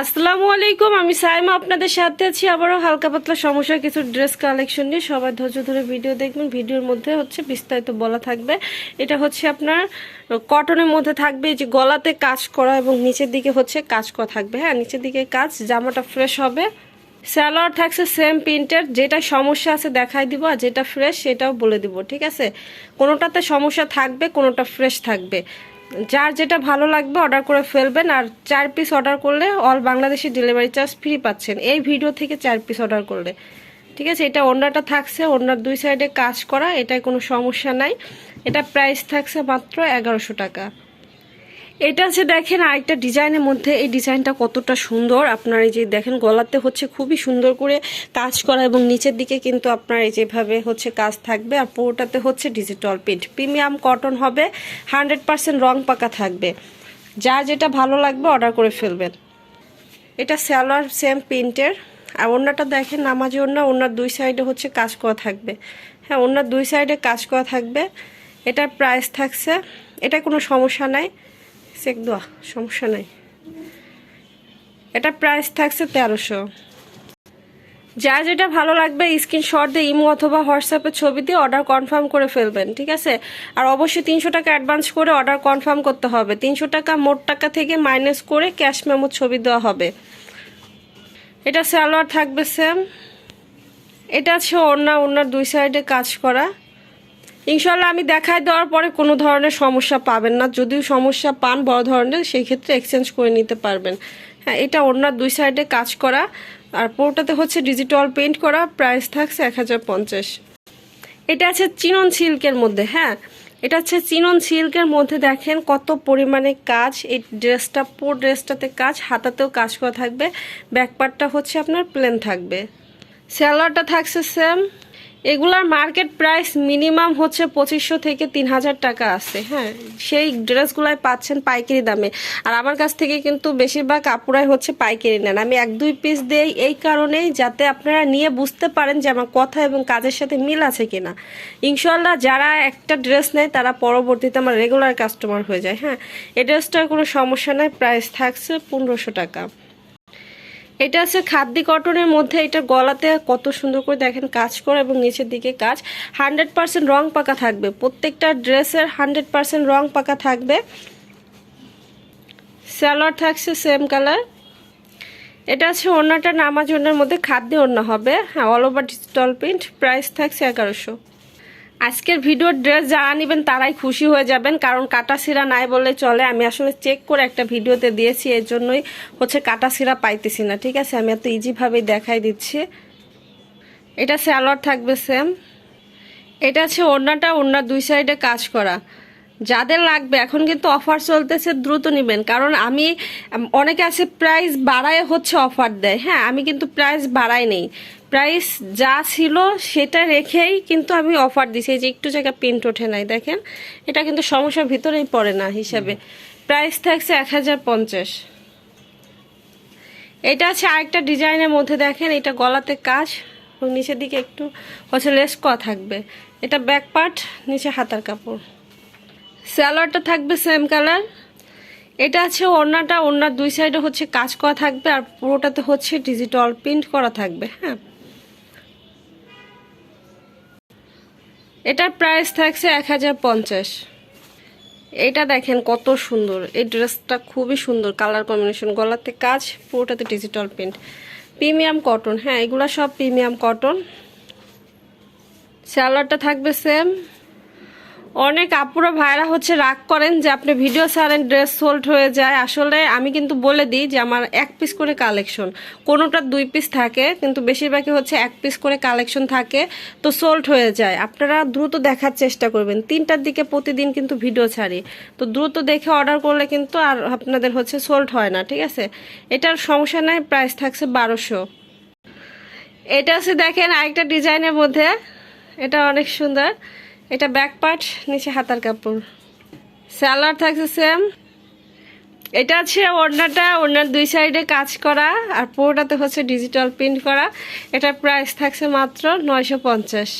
আসসালামু আলাইকুম, আমি সাইমা আপনাদের সাথে আছি। আবারও হালকা পাতলা সমস্যার কিছু ড্রেস কালেকশন নিয়ে। সবাই ধৈর্য ধরে ভিডিও দেখবেন। ভিডিওর মধ্যে হচ্ছে বিস্তারিত বলা থাকবে। এটা হচ্ছে আপনার কটনের মধ্যে থাকবে যে গলাতে কাজ করা এবং নিচের দিকে হচ্ছে কাজ করা থাকবে। হ্যাঁ নিচের দিকে কাজ, জামাটা ফ্রেশ হবে। স্যালোয়ার থাকছে সেম প্রিন্টের, যেটা সমস্যা আছে দেখাই দিব, আর যেটা ফ্রেশ সেটাও বলে দিব, ঠিক আছে? কোনোটাতে সমস্যা থাকবে, কোনোটা ফ্রেশ থাকবে। যার যেটা ভালো লাগবে অর্ডার করে ফেলবেন আর চার পিস অর্ডার করলে all Bangladeshi delivery charge free পাচ্ছেন। এই ভিডিও থেকে চার পিস অর্ডার করলে। ঠিক আছে, এটা অন্যটা থাকছে অন্যার দুই সাইডে কাজ করা, এটায় কোনো সমস্যা নাই। এটা প্রাইস থাকছে মাত্র এগারোশো টাকা। এটা হচ্ছে দেখেন আরেকটা ডিজাইনের মধ্যে, এই ডিজাইনটা কতটা সুন্দর। আপনার এই যে দেখেন, গলাতে হচ্ছে খুবই সুন্দর করে কাজ করা এবং নিচের দিকে কিন্তু আপনার এই যেভাবে হচ্ছে কাজ থাকবে আর পুরোটাতে হচ্ছে ডিজিটাল প্রিন্ট প্রিমিয়াম কটন হবে হান্ড্রেড পার্সেন্ট রং পাকা থাকবে। যা যেটা ভালো লাগবে অর্ডার করে ফেলবেন। এটা স্যালোয়ার সেম প্রিন্টের আর অন্যটা দেখেন, নামাজি অন্য ওনার দুই সাইডে হচ্ছে কাজ করা থাকবে। হ্যাঁ ওনার দুই সাইডে কাজ করা থাকবে। এটার প্রাইস থাকছে, এটা কোনো সমস্যা নাই। চেক দোয়া, সমস্যা নাই। এটা প্রাইস থাকছে তেরোশো। যা যেটা ভালো লাগবে স্ক্রিনশট দিয়ে ইমো অথবা হোয়াটসঅ্যাপে ছবি দিয়ে অর্ডার কনফার্ম করে ফেলবেন, ঠিক আছে? আর অবশ্যই তিনশো টাকা অ্যাডভান্স করে অর্ডার কনফার্ম করতে হবে। তিনশো টাকা মোট টাকা থেকে মাইনাস করে ক্যাশ মেমো ছবি দেওয়া হবে। এটা সালোয়ার থাকবে সেম এটা আছে ওড়না, ওড়নার দুই সাইডে কাজ করা। ইনশাল্লাহ আমি দেখাই দেওয়ার পরে কোনো ধরনের সমস্যা পাবেন না। যদিও সমস্যা পান বড় ধরনের, সেই ক্ষেত্রে এক্সচেঞ্জ করে নিতে পারবেন। হ্যাঁ এটা ওনার দুই সাইডে কাজ করা। আর পুরোটাতে হচ্ছে ডিজিটাল পেন্ট করা। প্রাইস থাকছে এক হাজার পঞ্চাশ। এটা আছে চিনন সিল্কের মধ্যে হ্যাঁ। এটা হচ্ছে চিনন সিল্কের মধ্যে দেখেন কত পরিমাণে কাজ। এই ড্রেসটা পুরো ড্রেসটাতে কাজ, হাতাতেও কাজ করা থাকবে। ব্যাকপার্টটা হচ্ছে আপনার প্লেন থাকবে। স্যালোয়ারটা থাকছে সেম এগুলার মার্কেট প্রাইস মিনিমাম হচ্ছে পঁচিশশো থেকে তিন হাজার টাকা আছে হ্যাঁ? সেই ড্রেসগুলাই পাচ্ছেন পাইকারি দামে। আর আমার কাছ থেকে কিন্তু বেশিরভাগ কাপড়াই হচ্ছে পাইকারি নেন। আমি এক দুই পিস দেই এই কারণেই যাতে আপনারা নিয়ে বুঝতে পারেন যে আমার কথা এবং কাজের সাথে মিল আছে কিনা। ইনশাল্লাহ যারা একটা ড্রেস নেয়, তারা পরবর্তীতে আমার রেগুলার কাস্টমার হয়ে যায় হ্যাঁ? এই ড্রেসটার কোনো সমস্যা নাই, প্রাইস থাকছে পনেরোশো টাকা। এটা আছে খাদ্যি কটনের মধ্যে এটা গলাতে কত সুন্দর করে দেখেন কাজ করে এবং নিচের দিকে কাজ। হান্ড্রেড পার্সেন্ট রং পাকা থাকবে। প্রত্যেকটা ড্রেসের হান্ড্রেড পার্সেন্ট রং পাকা থাকবে। স্যালোয়ার থাকছে সেম কালার এটা আছে ওড়নাটা নামাজ ওড়নার মধ্যে খাদ্য ওড়না হবে। হ্যাঁ all over digital print price থাকছে এগারোশো। আজকের ভিডিওর ড্রেস যারা নেবেন তারাই খুশি হয়ে যাবেন, কারণ কাটা সিরা নাই বললে চলে। আমি আসলে চেক করে একটা ভিডিওতে দিয়েছি, এর জন্যই হচ্ছে কাটা সিরা পাইতেছি না, ঠিক আছে? আমি এত ইজিভাবেই দেখাই দিচ্ছি। এটা স্যালোয়ার থাকবে সেম এটা আছে ওড়নাটা ওড়নার দুই সাইডে কাজ করা। যাদের লাগবে, এখন কিন্তু অফার চলতেছে, দ্রুত নেবেন। কারণ আমি, অনেকে আছে প্রাইস বাড়ায় হচ্ছে অফার দেয়। হ্যাঁ আমি কিন্তু প্রাইস বাড়াই নেই। প্রাইস যা ছিল সেটা রেখেই কিন্তু আমি অফার দিছি। যে একটু জায়গা প্রিন্ট ওঠে নাই, দেখেন? এটা কিন্তু সমস্যার ভিতরেই পড়ে না হিসাবে। প্রাইস থাকছে এক হাজার পঞ্চাশ। এটা আছে আরেকটা ডিজাইনের মধ্যে, দেখেন? এটা গলাতে কাজ নিচের দিকে একটু হচ্ছে লেস করা থাকবে। এটা ব্যাক পার্ট নিচে হাতার কাপড়। স্যালোয়ারটা থাকবে সেম কালার এটা আছে ওড়নাটা, ওড়নার দুই সাইডে হচ্ছে কাজ করা থাকবে, আর পুরোটাতে হচ্ছে ডিজিটাল প্রিন্ট করা থাকবে হ্যাঁ? এটার প্রাইস থাকছে এক হাজার পঞ্চাশ। এটা দেখেন কত সুন্দর। এই ড্রেসটা খুবই সুন্দর কালার কম্বিনেশন গলাতে কাজ, পুরোটাতে ডিজিটাল প্রিন্ট প্রিমিয়াম কটন হ্যাঁ এগুলো সব প্রিমিয়াম কটন স্যালাডটা থাকবে সেম অনেক আপুরা ভাইরা হচ্ছে রাগ করেন যে আপনি ভিডিও ছাড়েন ড্রেস সোল্ড হয়ে যায়। আসলে আমি কিন্তু বলে দিই যে আমার এক পিস করে কালেকশন কোনোটা দুই পিস থাকে, কিন্তু বেশিরভাগই হচ্ছে এক পিস করে কালেকশন থাকে, তো সোল্ড হয়ে যায়। আপনারা দ্রুত দেখার চেষ্টা করবেন। তিনটার দিকে প্রতিদিন কিন্তু ভিডিও ছাড়ি। তো দ্রুত দেখে অর্ডার করলে কিন্তু আর আপনাদের হচ্ছে সোল্ড হয় না, ঠিক আছে? এটার সমস্যা নাই প্রাইস থাকছে বারোশো। এটা আছে দেখেন আরেকটা ডিজাইনের মধ্যে। এটা অনেক সুন্দর। এটা ব্যাক পার্ট নিচে হাতার কাপড়। স্যালার থাকছে সেম এটা আছে ওড়নাটা, ওড়নার দুই সাইডে কাজ করা, আর পুরোটাতে হচ্ছে ডিজিটাল প্রিন্ট করা। এটার প্রাইস থাকছে মাত্র নয়শো পঞ্চাশ।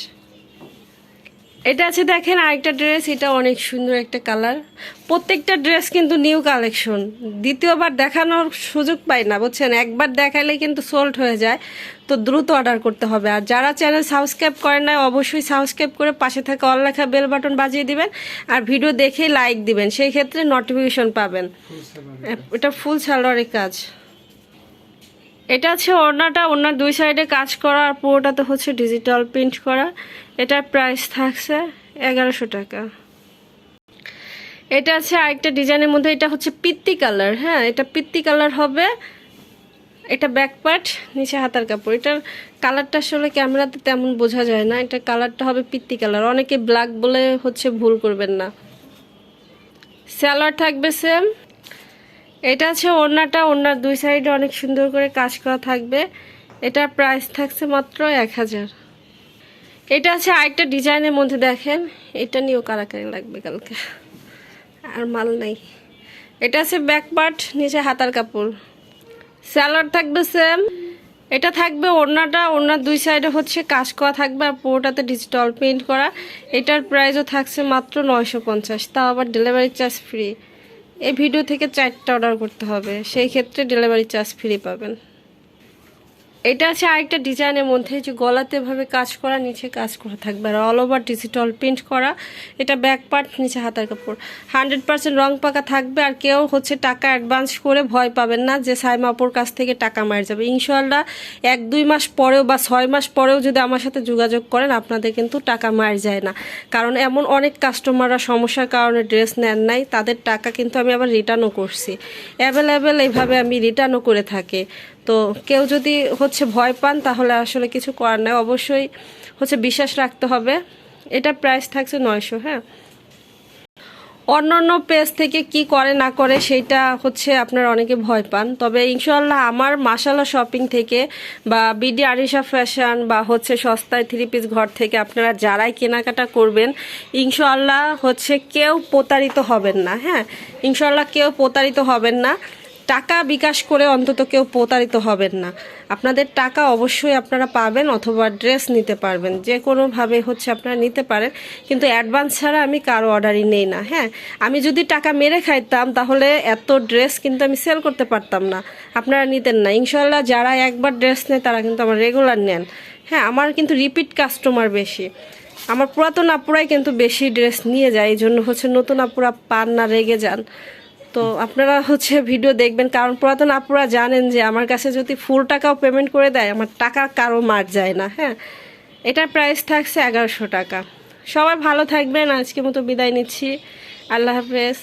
এটা আছে দেখেন আরেকটা ড্রেস এটা অনেক সুন্দর একটা কালার প্রত্যেকটা ড্রেস কিন্তু নিউ কালেকশন দ্বিতীয়বার দেখানোর সুযোগ পাই না বুঝছেন? একবার দেখালে কিন্তু সোল্ড হয়ে যায়। তো দ্রুত অর্ডার করতে হবে। আর যারা চ্যানেল সাবস্ক্রাইব করেন না অবশ্যই সাবস্ক্রাইব করে পাশে থাকা অল লেখা বেল বাটন বাজিয়ে দিবেন। আর ভিডিও দেখে লাইক দিবেন। সেই ক্ষেত্রে নোটিফিকেশন পাবেন। এটা ফুল সালোয়ারের কাজ। এটা আছে ওড়নাটা ওড়নার দুই সাইডে কাজ করা, আর পুরোটাতে হচ্ছে ডিজিটাল প্রিন্ট করা। এটার প্রাইস থাকছে এগারোশো টাকা। এটা আছে আরেকটা ডিজাইনের মধ্যে, এটা হচ্ছে পিত্তি কালার হ্যাঁ এটা পিত্তি কালার হবে। এটা ব্যাক পার্ট নিচে হাতার কাপড়। এটার কালারটা আসলে ক্যামেরাতে তেমন বোঝা যায় না। এটা কালারটা হবে পিত্তি কালার। অনেকে ব্ল্যাক বলে হচ্ছে ভুল করবেন না। স্যালোয়ার থাকবে সেম এটা আছে ওড়নাটা ওড়নার দুই সাইডে অনেক সুন্দর করে কাজ করা থাকবে। এটার প্রাইস থাকছে মাত্র এক হাজার। এটা আছে আরেকটা ডিজাইনের মধ্যে দেখেন, এটা নিয়েও কারাকারি লাগবে কালকে। আর মাল নাই। এটা আছে ব্যাক পার্ট নিচে হাতার কাপড়। স্যালাড থাকবে সেম এটা থাকবে ওড়নাটা ওড়নার দুই সাইডে হচ্ছে কাজ করা থাকবে আর পুরোটাতে ডিজিটাল প্রিন্ট করা। এটার প্রাইসও থাকছে মাত্র নয়শো পঞ্চাশ, তাও আবার ডেলিভারি চার্জ ফ্রি এই ভিডিও থেকে চারটা অর্ডার করতে হবে। সেই ক্ষেত্রে ডেলিভারি চার্জ ফ্রি পাবেন। এটা আছে আরেকটা ডিজাইনের মধ্যে, যে গলাতে ভাবে কাজ করা, নিচে কাজ করা থাকবে। আর অল ওভার ডিজিটাল প্রিন্ট করা, এটা ব্যাক পার্ট নিচে হাতার কাপড়। হান্ড্রেড পার্সেন্ট রং পাকা থাকবে, আর কেউ হচ্ছে টাকা অ্যাডভান্স করে ভয় পাবেন না যে সাইমাপুর কাছ থেকে টাকা মার যাবে। ইনশাল্লাহ এক, দুই মাস পরেও বা ছয় মাস পরেও যদি আমার সাথে যোগাযোগ করেন, আপনাদের কিন্তু টাকা মার যায় না। কারণ এমন অনেক কাস্টমাররা সমস্যার কারণে ড্রেস নেন নাই, তাদের টাকা কিন্তু আমি আবার রিটার্নও করছি। অ্যাভেলেবেল এইভাবে আমি রিটার্নও করে থাকি। তো কেউ যদি হচ্ছে ভয় পান, তাহলে আসলে কিছু করার নাই। অবশ্যই হচ্ছে বিশ্বাস রাখতে হবে। এটা প্রাইস থাকছে নয়শো হ্যাঁ। অন্য অন্য পেজ থেকে কি করে, না করে সেইটা হচ্ছে আপনারা অনেকে ভয় পান। তবে ইনশাল্লাহ আমার মাসালা শপিং থেকে বা বিডি আরিশা ফ্যাশন বা হচ্ছে সস্তায় থ্রি পিস ঘর থেকে আপনারা যারাই কেনাকাটা করবেন ইনশাল্লাহ হচ্ছে কেউ প্রতারিত হবেন না হ্যাঁ। ইনশাল্লাহ কেউ প্রতারিত হবেন না। টাকা বিকাশ করে অন্তত কেউ প্রতারিত হবেন না। আপনাদের টাকা অবশ্যই আপনারা পাবেন অথবা ড্রেস নিতে পারবেন। যে কোনোভাবে হচ্ছে আপনারা নিতে পারেন। কিন্তু অ্যাডভান্স ছাড়া আমি কারও অর্ডারই নেই না হ্যাঁ? আমি যদি টাকা মেরে খাইতাম, তাহলে এত ড্রেস কিন্তু আমি সেল করতে পারতাম না। আপনারা নিতেন না। ইনশাল্লাহ যারা একবার ড্রেস নেয়, তারা কিন্তু আমার রেগুলার নেন। হ্যাঁ আমার কিন্তু রিপিট কাস্টমার বেশি। আমার পুরাতন আপুরাই কিন্তু বেশি ড্রেস নিয়ে যায়। এই জন্য হচ্ছে নতুন আপুরা পান না, রেগে যান। তো আপনারা হচ্ছে ভিডিও দেখবেন, কারণ পুরাতন আপুরা জানেন যে আমার কাছে যদি ফুল টাকাও পেমেন্ট করে দেয়, আমার টাকা কারও মার যায় না হ্যাঁ? এটার প্রাইস থাকছে এগারোশো টাকা। সবাই ভালো থাকবেন আজকে মতো বিদায় নিচ্ছি। আল্লাহ হাফেজ।